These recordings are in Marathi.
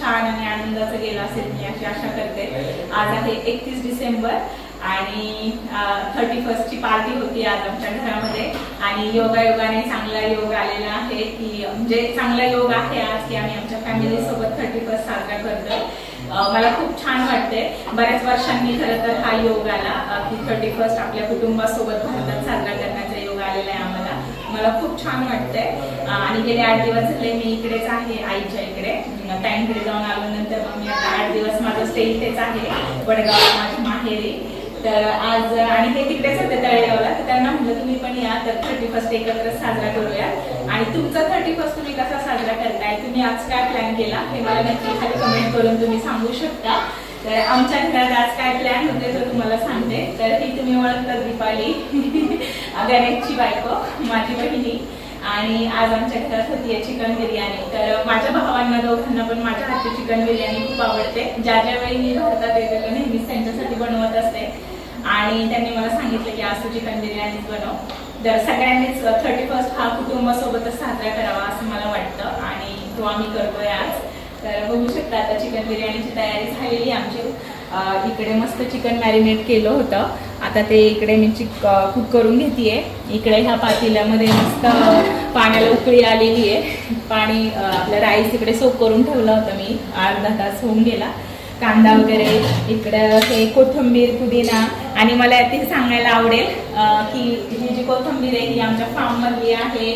छान आणि आनंदाचं गेला असेल मी अशी आशा करते. आज आहे एकतीस डिसेंबर आणि थर्टी फर्स्टची पार्टी होती आज आमच्या घरामध्ये. आणि योगायोगाने चांगला योग आलेला आहे की म्हणजे चांगला योग आहे आज की आम्ही आमच्या फॅमिली सोबत थर्टी फर्स्ट साजरा करतोय. मला खूप छान वाटते. बऱ्याच वर्षांनी खरं तर हा योग आला की थर्टी फर्स्ट आपल्या कुटुंबासोबत भारतात साजरा करतो मला खूप छान वाटतंय. आणि गेले आठ दिवस झाले मी इकडेच आहे आईच्या इकडे. अं, ताईंकडे जाऊन आलो नंतर मग मी आता आठ दिवस माझं स्टे इथेच आहे वडगाव माझी माहेरी. तर आज आणि हे तिकडेच होते तळेगावला तर त्यांना म्हटलं तुम्ही पण या तर थर्टी फर्स्ट एकत्र साजरा करूया. आणि तुमचा थर्टी फर्स्ट तुम्ही कसा साजरा करताय? तुम्ही आज काय प्लॅन केला? हे मला नक्की खाली कमेंट करून तुम्ही सांगू शकता. तर आमच्या घरात आज काय प्लॅन होते तर तुम्हाला सांगते. तर ही तुम्ही ओळखता दीपाली. गणेशची बायको माझी बहिणी. आणि आज आमच्या घरात होती आहे चिकन बिर्याणी. तर माझ्या भावांना दोघांना पण माझ्या हातची चिकन बिर्याणी खूप आवडते. ज्या ज्या वेळी मी भारतात येते तर नेहमीच त्यांच्यासाठी बनवत असते. आणि त्यांनी मला सांगितलं की आज तू चिकन बिर्याणीच बनव. तर सगळ्यांनीच थर्टी फर्स्ट हा कुटुंबासोबतच साजरा करावा असं मला वाटतं. आणि तो आम्ही करतोय आज. तर बघू शकता आता चिकन बिर्याणीची तयारी झालेली आमची. इकडे मस्त चिकन मॅरिनेट केलं होतं. आता ते इकडे मी चिक कुक करून घेते इकडे ह्या पातेल्यामध्ये मस्त पाण्याला उकळी आलेली आहे. पाणी आपलं राईस इकडे सोप करून ठेवलं होतं मी. अर्धा तास होऊन गेला. कांदा वगैरे इकडं हे कोथिंबीर पुदिना. आणि मला ते सांगायला आवडेल की ही जी कोथिंबीर आहे ही आमच्या फार्ममधली आहे.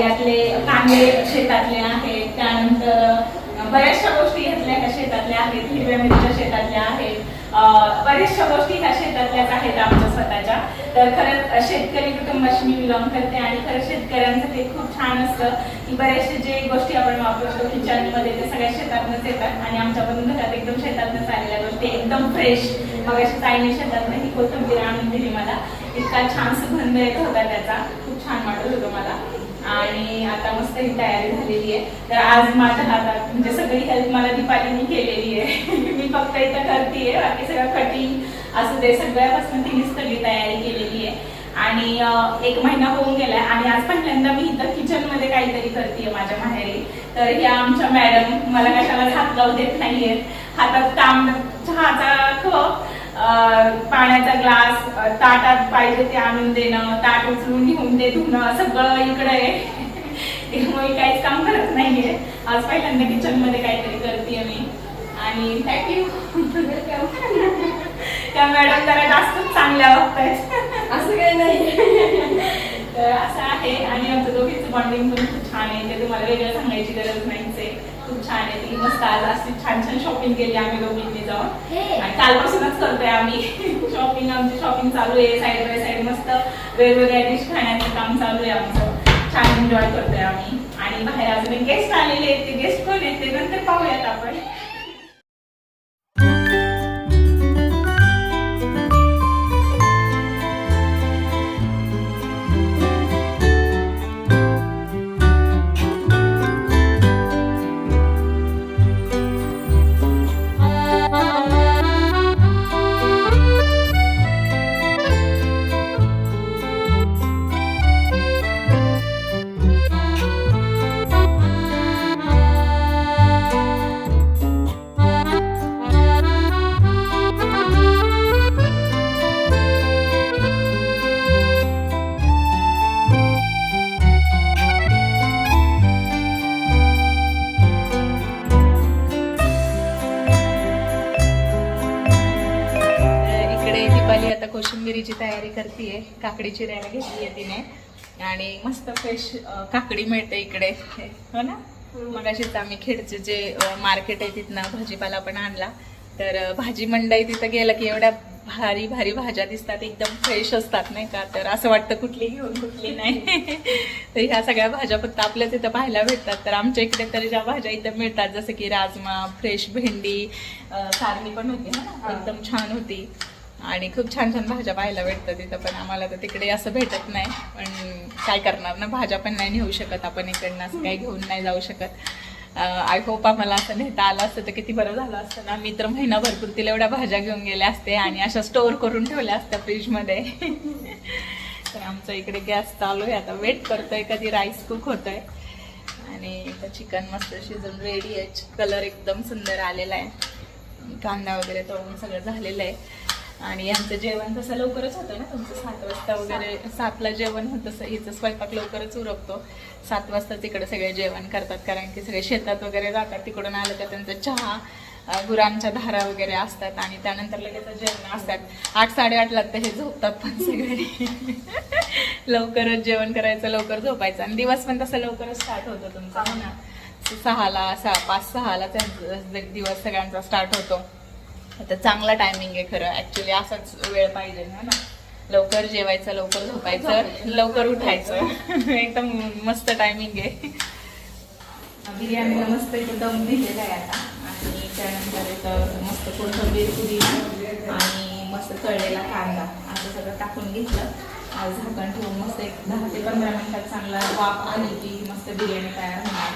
यातले कांदे शेतातले आहेत. त्यानंतर बऱ्याचशा गोष्टी घेतल्या ह्या शेतातल्या आहेत हिरव्या मिरच्या शेतातल्या आहेत. बऱ्याचशा गोष्टी ह्या शेतातल्याच आहेत आमच्या स्वतःच्या. तर खरंच शेतकरी कुटुंबाशी मी बिलॉंग करते आणि खरंच शेतकऱ्यांचं ते खूप छान असतं की बरेचसे जे गोष्टी आपण वापरतो किचनमध्ये ते सगळ्या शेतातनंच येतात आणि आमच्या पण घरात एकदम शेतातनंच आलेल्या गोष्टी एकदम फ्रेश मग अशी ताईने शेतातनं ही कोथंबीर आणून दिली मला. इतका छान सुगंध येत होता त्याचा. खूप छान वाटत होतं मला. आणि आता मस्त ही तयारी झालेली आहे. तर आज माझ्या हातात म्हणजे सगळी हेल्प मला दीपालीने केलेली आहे. मी फक्त इथं करते बाकी सगळं कटिंग असं ते सगळ्यापासून तिने सगळी तयारी केलेली आहे. आणि एक महिना होऊन गेलाय आणि आज पहिल्यांदा मी इथं किचनमध्ये काहीतरी करते माझ्या माहेरी. तर ह्या आमच्या मॅडम मला कशाला हात लावू देत नाहीयेत. हातात काम चहाचा कप पाण्याचा ग्लास ताटात पाहिजे ते आणून देणं ताट उचलून घेऊन ते धुणं सगळं इकडे आहे. त्यामुळे काहीच काम करत नाहीये. आज पहिल्यांदा किचनमध्ये काहीतरी करते मी. आणि थँक्यू त्या मॅडम जरा जास्तच चांगल्या वागतायत. असं काही नाही. तर असं आहे. आणि आमचं दोघीचं बॉन्डिंग पण खूप छान आहे. ते तुम्हाला वेगळं सांगायची गरज नाहीच आहे. खूप छान आहे ती मस्त आज अशी छान छान शॉपिंग केली आम्ही दोघींनी जाऊन. आणि कालपासूनच करतोय आम्ही. शॉपिंग आमची शॉपिंग चालू आहे. साईड बाय साईड मस्त वेगवेगळ्या डिश खाण्याचं काम चालू आहे आमचं. छान एन्जॉय करतोय आम्ही. आणि बाहेर अजून गेस्ट आलेले आहेत. ते गेस्ट कोण आहेत? ते नंतर पाहूयात आपण. कोशिंबिरीची तयारी करते काकडी चिरायला घेतली आहे तिने. आणि मस्त फ्रेश काकडी मिळते इकडे. हो ना? मग अशीच आम्ही खेडचे जे मार्केट आहे तिथनं भाजीपाला पण आणला. तर भाजी मंडई तिथं गेलं की एवढ्या भारी भारी भाज्या दिसतात. एकदम फ्रेश असतात नाही का? तर असं वाटतं कुठली घेऊन कुठली नाही. तर ह्या सगळ्या भाज्या फक्त आपल्याच इथं पाहायला भेटतात. तर आमच्या इकडे तर ज्या भाज्या इथं मिळतात जसं की राजमा फ्रेश भेंडी कारली पण होती ना? एकदम छान होती. आणि खूप छान छान भाज्या पाहायला भेटतात तिथं पण आम्हाला तर तिकडे असं भेटत नाही. पण काय करणार ना भाज्या पण नाही नेऊ शकत आपण इकडनं असं काही घेऊन नाही जाऊ शकत. आय होप आम्हाला असं नेता आलं असतं तर किती बरं झालं असतं ना. मी तर महिना भरपूर तिला एवढ्या भाज्या घेऊन गेल्या असते आणि अशा स्टोअर करून ठेवल्या असत्या फ्रीजमध्ये तर आमचं इकडे गॅस चालू आहे. आता वेट करतोय कधी राईस कुक होतोय. आणि तर चिकन मस्त शिजून रेडी आहे. कलर एकदम सुंदर आलेला आहे. कांदा वगैरे तळून सगळं झालेलं आहे. आणि यांचं जेवण तसं लवकरच होतं ना तुमचं सात वाजता वगैरे सातला जेवण होतं हिचं स्वयंपाक लवकरच उरकतो. सात वाजता तिकडे सगळे जेवण करतात कारण की सगळे शेतात वगैरे जातात तिकडून आलं तर त्यांचं चहा गुरांच्या धारा वगैरे असतात आणि त्यानंतर लगेच जेवण असतात. आठ साडेआठला तर हे झोपतात पण सगळे. लवकरच जेवण करायचं लवकर झोपायचं. आणि दिवस पण तसं लवकरच स्टार्ट होतो तुमचा हो ना. सहाला सहा पाच सहाला त्यांचा दिवस सगळ्यांचा स्टार्ट होतो. आता चांगला टायमिंग आहे खरं. ऍक्च्युली असाच वेळ पाहिजे ना ना. लवकर जेवायचं लवकर झोपायचं लवकर उठायचं. एकदम मस्त टायमिंग आहे. बिर्याणीला मस्त इथं दम दिलेला आहे आता. आणि त्यानंतर इथं मस्त कोथंबीर पुदिना आणि मस्त तळलेला कांदा. असं सगळं टाकून घेतलं. आज झाकण ठेवून मस्त एक दहा ते पंधरा मिनिटात चांगला वाफ आली की मस्त बिर्याणी तयार होणार.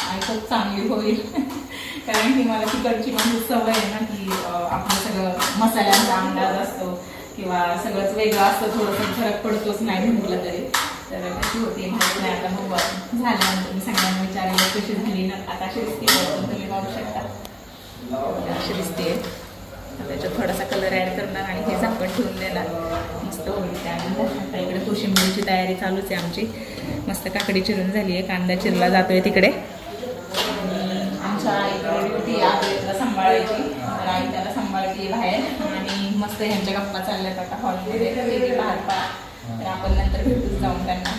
आणि खूप चांगली होईल. कारण की मला तिकडची म्हणजे सवय आहे ना की आपलं सगळं मसाल्यांचा अंदाज असतो किंवा सगळंच वेगळं असतं थोडंसं फरक पडतोच नाही म्हटलं तरी. तर कशी होती माहिती नाही. आता मग झाल्यानंतर मी सगळ्यांना विचारलं कशी झाली ना? आता अशी दिसते. तुम्ही पाहू शकता. अशी दिसते त्याच्यात थोडासा कलर ॲड करणार आणि हे झाकण ठेवून देणार. मस्त होईल त्यानंतर आता इकडे कोशिंबिरीची तयारी चालूच आहे आमची. मस्त काकडी चिरून झाली आहे. कांदा चिरला जातोय तिकडे. आमच्या इकडे ड्युटी आहे सांभाळायची. तर आई त्याला सांभाळते बाहेर. आणि मस्त ह्यांच्या गप्पा चालल्यात आता हॉलमध्ये बाहेर पा तर आपण नंतर भेटून जाऊन त्यांना.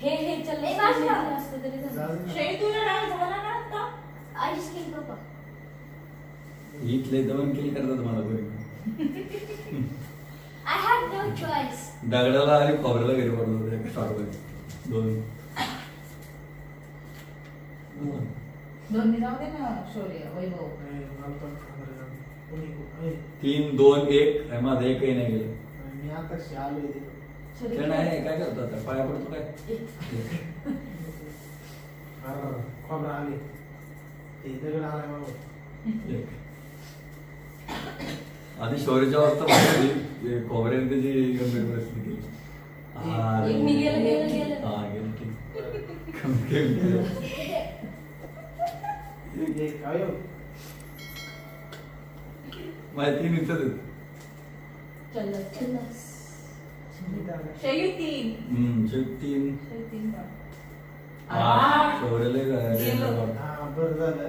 हे हे चलच ते मी म्हणलं असतं तरी झालं. जाऊ दे. शेळी तुला डान्स झाला ना आता आईच केली पप्पा. इथले दमन केली करतात मला बरी I had no choice. दगडाला आणि खोबऱ्याला घरी पडत होते शॉर्ट दोन दोन्ही जाऊ दे ना शौर्य वैभव नाही, मला पण खबर आहे. कोणी को- ए, तीन दोन एक आणि माझं एकही नाही गेलं मी आताशी आलोय तिथं. ते नाही काय करतो आता पाया पडतो काय अरे, खोबरं आले ते दगड आलाय मागं. एक. आधी शौर्याच्या अवस्था पाहिली होती. ते खोबऱ्याने त्याची गंभीर परिस्थिती केली हा, एक मी गेलं, गेलं, गेलं. हा गेलं की. कमी केलं. हे काय हो? तीन इथंच आहेत. मी का? हा बरं झालं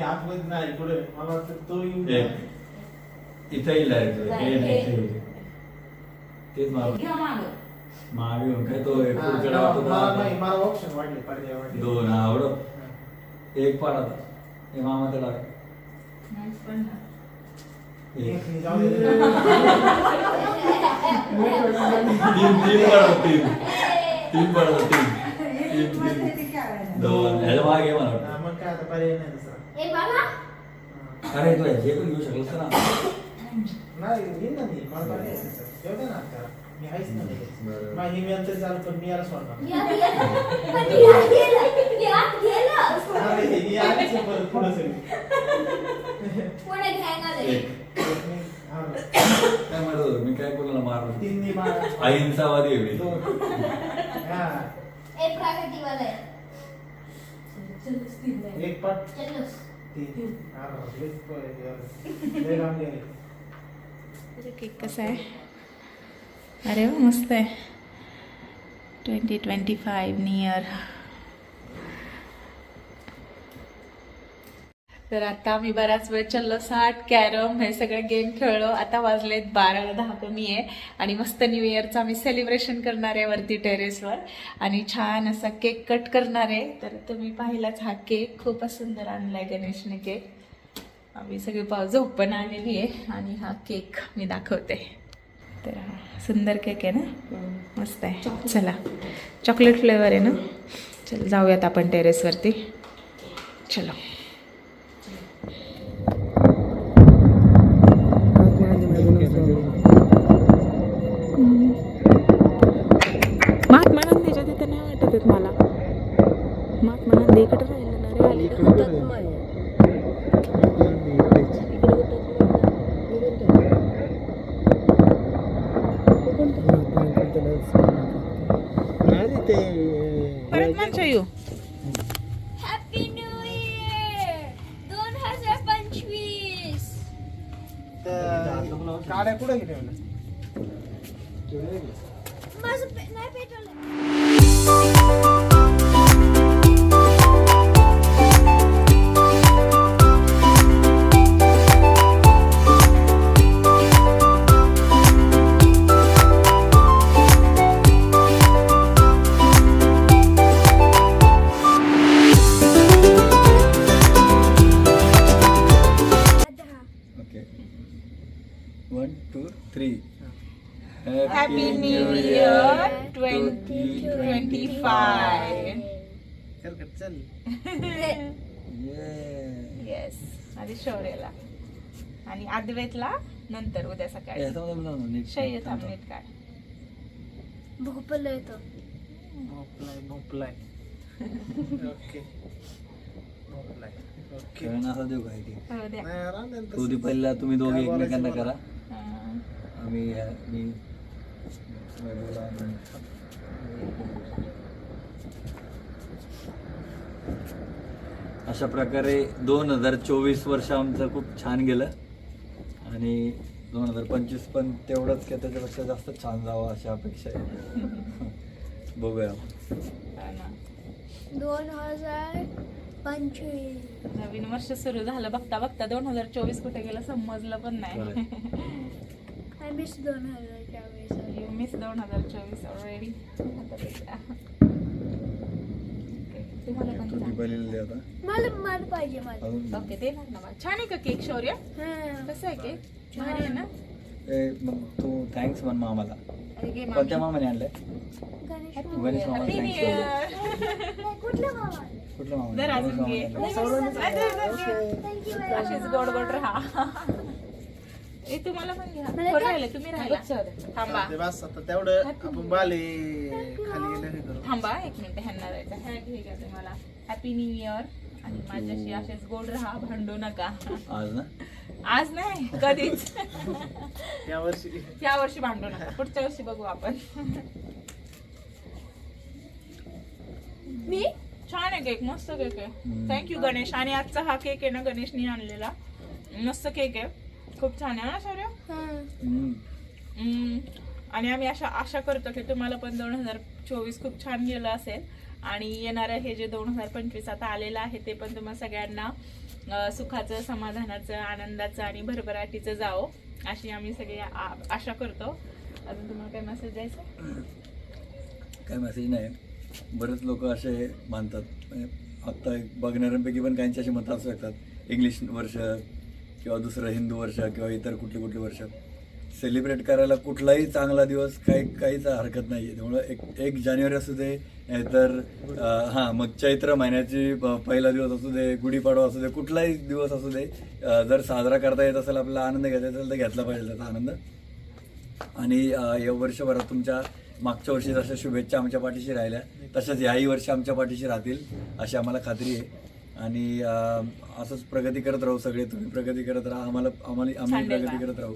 आतमध्ये नाही पुढे मला वाटतं तो येऊन एक. इथं येईल हे नाही, हे. तेच घ्या मागं. मागे येऊन काय तो एक हा, पुढच्या मला डावात होता. मला नाही, मला ऑप्शन वाढले पर्याय वाढले दोन आवडत हा. एक पाड हे पण ना. ටීම් බලන ටීම් ටීම් ටීම් දෝන එළවාගේ වරට මම කාට පරේ නේද සර් ඒ බලා අර ඒක ඒක නියුෂ ලස්සන නෑ ඉන්නදී මම පරේ යෝජනා කරා මේ හයිස් නේද මම හිමියන්ට සල් කොන් නියර සොන්න නියර නියර නියර නියර අර හිමියන් සුපර් පුඩසෙන් පොඩේ හැංගලේ अरे, काय म्हणत होतो मी काय बोलला मार बारा. अहिंसावादी आहे मी दोन. हा. आहे. एक तीन हा, प- लांब गेले. केक कसा आहे अरे वा मस्त आहे ट्वेंटी ट्वेंटी फाईव्ह नियर तर आता आम्ही बराच वेळ चल्लो साठ कॅरम हे सगळे गेम खेळलो. आता वाजलेत बारा दहा कमी आहे. आणि मस्त न्यू इयरचं आम्ही सेलिब्रेशन करणार आहे वरती टेरेसवर आणि छान असा केक कट करणार आहे. तर तुम्ही पाहिलाच हा केक खूपच सुंदर आणला आहे गणेशने केक आम्ही सगळी पाव झोप पण आलेली आहे. आणि हा केक मी दाखवते. तर हा सुंदर केक आहे ना? मस्त आहे. चला. चॉकलेट फ्लेवर आहे ना? चल जाऊयात आपण टेरेसवरती चलो महात्मा गांधीच्या तिथे नाही वाटत आहेत मला महात्मा गांधी इकडे राहिलं ना रे अलीकडे. परत म्हणशा येऊ हॅपी न्यू इयर दोन हजार पंचवीस काड्या कुठे गेल्या माझं नाही पेटवलं. One two three happy new year twenty twenty five चल येस आधी शौर्यला. आणि अद्वैतला नंतर उद्या सकाळी. शय्य थांब नीट काय भोपलं येतो. भोपलाय भोपलाय ओके. भोपलाय ओके खेळणं असा देऊ काय तू. दीपालीला तुम्ही दोघे एकमेकांना? करा. आम्ही मी अशा प्रकारे दोन हजार चोवीस वर्ष आमचं खूप छान गेलं. आणि दोन हजार पंचवीस पण तेवढंच की त्याच्यापेक्षा जास्त छान जावं अशी अपेक्षा आहे. बघूया. ना. दोन हजार पंचवीस. नवीन वर्ष सुरू झालं. बघता बघता दोन हजार चोवीस कुठे गेलं समजलं पण नाही. आय मिस दोन हजार चोवीस यू मिस दोन हजार चोवीस ऑलरेडी तुम्हाला पण मला मला पाहिजे मला. ओके ते ना मला. छान आहे का केक शौर्य? हा. कसं आहे केक? भारी आहे ना? ए, मग तू थँक्स म्हण मामाला. कोणत्या मामी. मामाने आणलंय? गणेश मामा. कुठल्या गोड गोड राहा. तुम्हाला पण काय? राहिलं तुम्ही राहिला. थांबा. ते बस आता तेवढं आपण बाले खाली गेलं करू. थांबा एक मिनिट. ह्यांना तुम्हाला हॅपी न्यू इयर आणि माझ्याशी असेच गोड राहा भांडू नका. आज ना? आज नाही कधीच. या वर्षी. या वर्षी भांडू नका. पुढच्या वर्षी बघू आपण. मी? छान आहे केक मस्त केक आहे. Thank you Ganesh. आणि आजचा हा केक आहे ना गणेशनी आणलेला. मस्त केक आहे. खूप छान आहे ना शौर्य? हा. आणि आम्ही अशा आशा करतो की तुम्हाला पण दोन हजार चोवीस खूप छान गेलं असेल. आणि येणारं हे जे दोन हजार पंचवीस आता आलेलं आहे ते पण तुम्हा सगळ्यांना सुखाचं समाधानाचं आनंदाचं आणि भरभराटीचं जावं अशी आम्ही सगळे आ- आशा करतो. अजून तुम्हाला काय मेसेज द्यायचं काय मेसेज नाही. बरेच लोक असे मानतात. म्हणजे आत्ता एक बघणाऱ्यांपैकी पण काहींचे असे मतं असू शकतात. इंग्लिश वर्ष किंवा दुसरं हिंदू वर्ष किंवा इतर कुठली कुठली वर्ष. सेलिब्रेट करायला कुठलाही चांगला दिवस काही काहीच हरकत नाही आहे त्यामुळं एक एक जानेवारी असू दे तर हां मग चैत्र महिन्याची पहिला दिवस असू दे गुढीपाडवा असू दे कुठलाही दिवस असू दे जर साजरा करता येत असेल आपल्याला आनंद घ्यायचा असेल तर घेतला पाहिजे त्याचा आनंद. आणि या वर्षभरात तुमच्या मागच्या वर्षी जशा शुभेच्छा आमच्या पाठीशी राहिल्या तशाच याही वर्षी आमच्या पाठीशी राहतील अशी आम्हाला खात्री आहे. आणि असंच प्रगती करत राहू सगळे तुम्ही. प्रगती करत राहा. आम्हाला आम्हाला आम्ही प्रगती. करत राहू.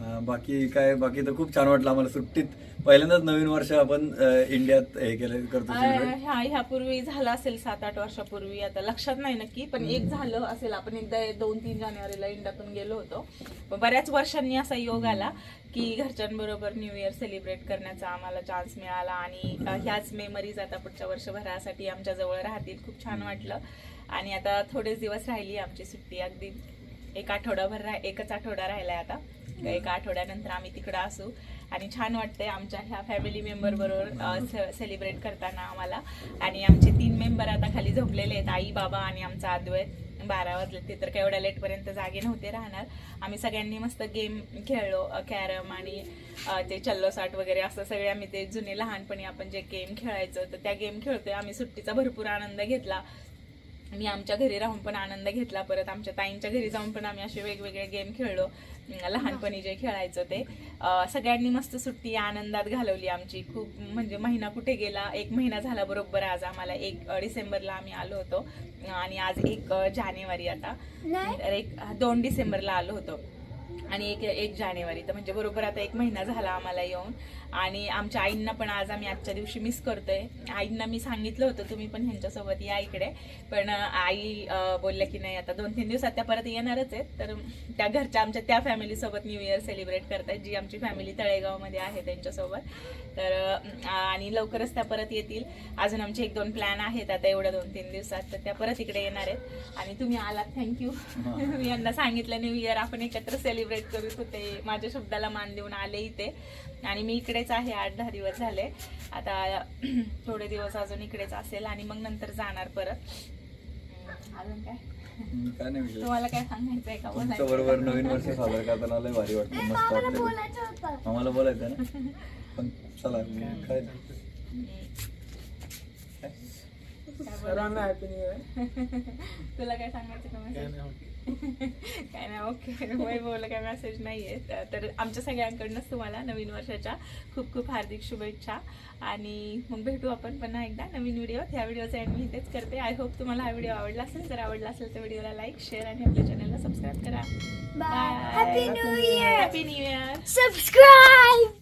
बाकी काय बाकी तर खूप छान वाटलं आम्हाला सुट्टीत. पहिल्यांदाच नवीन वर्ष आपण इंडियात हे केलं करतो celebrate. ह्यापूर्वी झालं असेल सात आठ वर्षापूर्वी. आता लक्षात नाही नक्की पण एक झालं असेल. आपण एकदा दोन तीन जानेवारीला इंडियातून गेलो होतो. पण बऱ्याच वर्षांनी असा योग आला की घरच्यांबरोबर न्यू इयर सेलिब्रेट करण्याचा आम्हाला चान्स मिळाला आणि अ, ह्याच मेमरीज आता पुढच्या वर्षभरासाठी आमच्या जवळ राहतील. खूप छान वाटलं. आणि आता थोडेच दिवस राहिली आमची सुट्टी. अगदी एक आठवडाभर राह एकच आठवडा राहिलाय आता. एका आठवड्यानंतर आम्ही तिकडं असू. आणि छान वाटतंय आमच्या ह्या फॅमिली मेंबर बरोबर सेलिब्रेट करताना आम्हाला. आणि आमचे तीन मेंबर आता खाली झोपलेले आहेत आई बाबा आणि आमचा अद्वैत बारा वाजले ते तर काय एवढ्या लेटपर्यंत जागे नव्हते राहणार. आम्ही सगळ्यांनी मस्त गेम खेळलो कॅरम आणि ते चल्लो साठ वगैरे असं सगळे आम्ही ते जुने लहानपणी आपण जे गेम खेळायचो तर त्या गेम खेळतोय. आम्ही सुट्टीचा भरपूर आनंद घेतला. मी आमच्या घरी राहून पण आनंद घेतला. परत आमच्या ताईंच्या घरी जाऊन पण आम्ही असे वेगवेगळे गेम खेळलो. लहानपणी जे खेळायचो ते. सगळ्यांनी मस्त सुट्टी आनंदात घालवली आमची. खूप म्हणजे महिना कुठे गेला? एक महिना झाला बरोबर आज आम्हाला. एक डिसेंबरला आम्ही आलो होतो. आणि आज एक जानेवारी आता. तर एक दोन डिसेंबरला आलो होतो. आणि एक एक जानेवारी. तर म्हणजे बरोबर आता एक महिना झाला आम्हाला येऊन. आणि आमच्या आईंना पण आज आम्ही आजच्या दिवशी मिस करतोय. आईंना मी सांगितलं होतं तुम्ही पण ह्यांच्यासोबत या इकडे. पण आई बोलल्या की नाही आता दोन तीन दिवसात त्या परत येणारच आहेत. तर त्या घरच्या आमच्या त्या फॅमिलीसोबत न्यू इयर सेलिब्रेट करतायत जी आमची फॅमिली तळेगावमध्ये आहे त्यांच्यासोबत. तर आणि लवकरच त्या परत येतील. अजून आमचे एक दोन प्लॅन आहेत आता एवढ्या दोन तीन दिवसात तर त्या परत इकडे येणार आहेत. आणि तुम्ही आलात थँक्यू मी यांना सांगितलं न्यू इयर आपण एकत्र सेलिब्रेट करू होते माझ्या शब्दाला मान देऊन आले इथे. आणि मी इकडे इकडेच आहे आठ दहा दिवस झाले. आता थोडे दिवस अजून इकडेच असेल आणि मग नंतर जाणार परत. अजून काय? नाही तुम्हाला काय सांगायचं आहे का तुमच्या बरोबर नवीन वर्ष साजरा करताना लय भारी वाटतं मस्त वाटतं आम्हाला बोलायचं ना? पण चला काय? सर्वांना हॅपी न्यू इयर तुला काय सांगायचं का काय? नाही नाही ओके वैभवला काय मेसेज नाहीये. तर आमच्या सगळ्यांकडनंच तुम्हाला नवीन वर्षाच्या खूप खूप हार्दिक शुभेच्छा. आणि मग भेटू आपण पुन्हा एकदा नवीन व्हिडिओ ह्या व्हिडिओचा एंड मी इथेच करते. आय होप तुम्हाला हा व्हिडिओ आवडला असेल. जर आवडला असेल तर व्हिडिओला लाईक शेअर आणि आपल्या चॅनलला सबस्क्राईब करा. Year. Happy new year Subscribe.